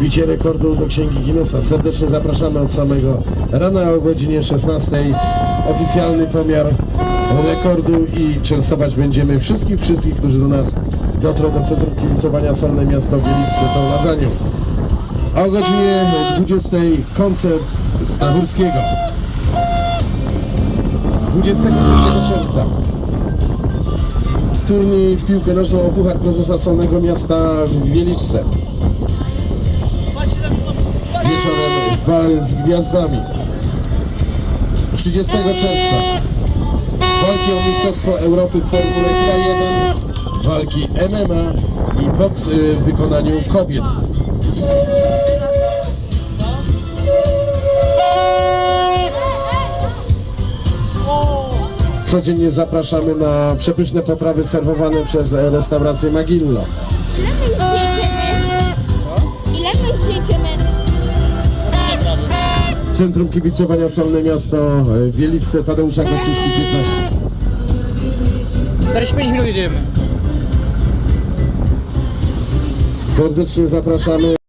wbicie rekordu do Księgi Guinnessa. Serdecznie zapraszamy od samego rana o godzinie 16. Oficjalny pomiar rekordu i częstować będziemy wszystkich, wszystkich, którzy do nas dotrą do Centrum Kibicowania Solne Miasto Wieliczce tą lasagne. A o godzinie 20 koncert Stachurskiego. 23 czerwca turniej w piłkę nożną o Puchar Prezesa Solnego Miasta w Wieliczce. Wieczorem bal z gwiazdami. 30 czerwca walki o Mistrzostwo Europy w Formule K1, walki MMA i boks y, w wykonaniu kobiet. Codziennie zapraszamy na przepyszne potrawy serwowane przez restaurację Magillo. Centrum Kibicowania Solne Miasto e, Wieliczce Tadeusza Kościuszki 15. 45 minut jedziemy. Serdecznie zapraszamy.